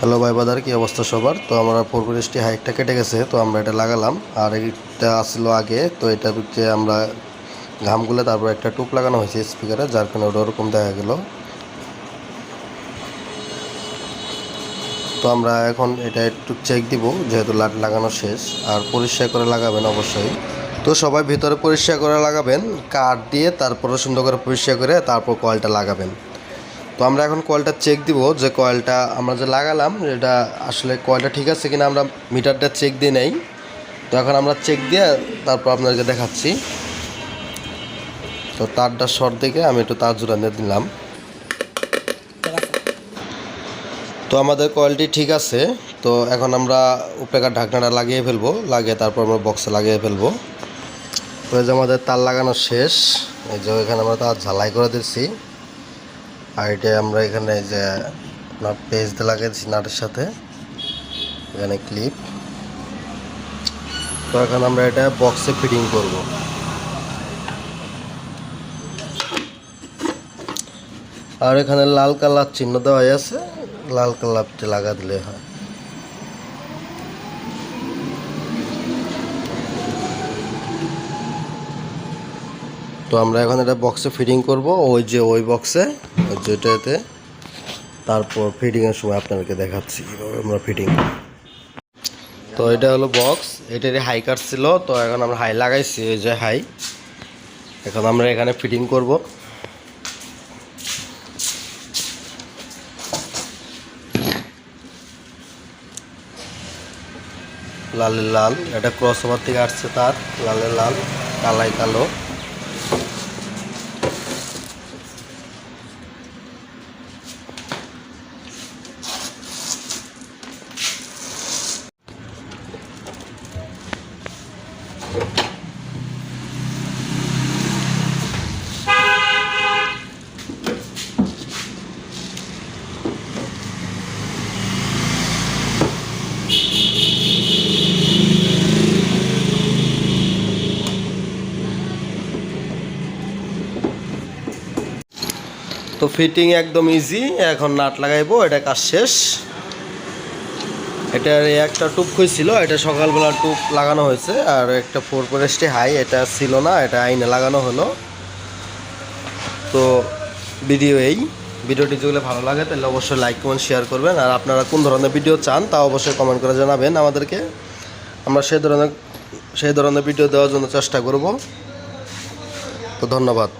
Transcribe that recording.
Hello ভাই বাদার, কি অবস্থা সবার? তো আমরা ফোরপুরেশটি হাইকটা কেটে গেছে, তো আমরা এটা লাগালাম। আর এটা আসলো আগে, তো এটা হচ্ছে আমরা ঘামগুলো তারপর একটা টুপ লাগানো হয়েছে স্পিকারে যার কারণে ওটা ওরকম দেখা গেল। তো আমরা এখন এটা একটু চেক দিব, যেহেতু লাট লাগানো শেষ। আর পরিষ্কার করে লাগাবেন অবশ্যই। তো সবাই ভিতরে পরিষ্কার করে লাগাবেন, কাঠ দিয়ে তারপরে সুন্দর করে পরিষ্কার করে তারপর কয়েলটা লাগাবেন। তো আমরা এখন কয়েলটা চেক দিব, যে কয়েলটা আমরা যে লাগালাম, এটা আসলে কয়েলটা ঠিক আছে কিনা আমরা মিটারটা চেক দিয়ে নেই। তো এখন আমরা চেক দিয়ে তারপর আপনাদেরকে দেখাচ্ছি। তো তারটা শর্ট দেখে আমি একটু তার জোড়া দিয়ে দিলাম তো আমাদের কোয়ালিটি ঠিক আছে, তো এখন আমরা উপরেকার ঢাকনাটা লাগিয়ে ফেলব, লাগিয়ে তারপর আমরা বক্সে লাগিয়ে ফেলব। তো এই যে আমাদের তার লাগানো শেষ, এই যে এখানে আমরা তার ঝালাই করে দিচ্ছি। আর এটা আমরা এখানে যে আপনার পেজ দিয়ে লাগিয়েছি নাটের সাথে। এখানে ক্লিপ তো এখন আমরা এটা বক্সে ফিটিং করব। আর এখানে লাল কালার চিহ্ন দেওয়া আছে। লাল কালারটি লাগা দিলে হয়। তো আমরা এখন এটা বক্সে ফিটিং করব। ওই যে ওই বক্সে যেটাতে তারপর ফিটিংয়ের সময় আপনাদেরকে দেখাচ্ছি কীভাবে আমরা ফিটিং তো এটা হলো বক্স এটারই হাই কাট ছিল, তো এখন আমরা হাই লাগাইছি, এই যে হাই এখন আমরা এখানে ফিটিং করব। লালে লাল, এটা ক্রস ওভার থেকে আসছে তার লালে লাল, কালাই কালো। তো ফিটিং একদম ইজি এখন নাট লাগাইবো, এটা কাজ শেষ। এটার একটা টুপ হয়েছিল এটা সকালবেলা টুপ লাগানো হয়েছে, আর একটা ফোর পরেস্টে হাই এটা ছিল না, এটা আইনে লাগানো হলো। তো ভিডিও এই। ভিডিওটি যদি ভালো লাগে, তাহলে অবশ্যই লাইক কমেন্ট শেয়ার করবেন। আর আপনারা কোন ধরনের ভিডিও চান, তা অবশ্যই কমেন্ট করে জানাবেন আমাদেরকে। আমরা সেই ধরনের সেই ধরনের ভিডিও দেওয়ার জন্য চেষ্টা করব। তো ধন্যবাদ।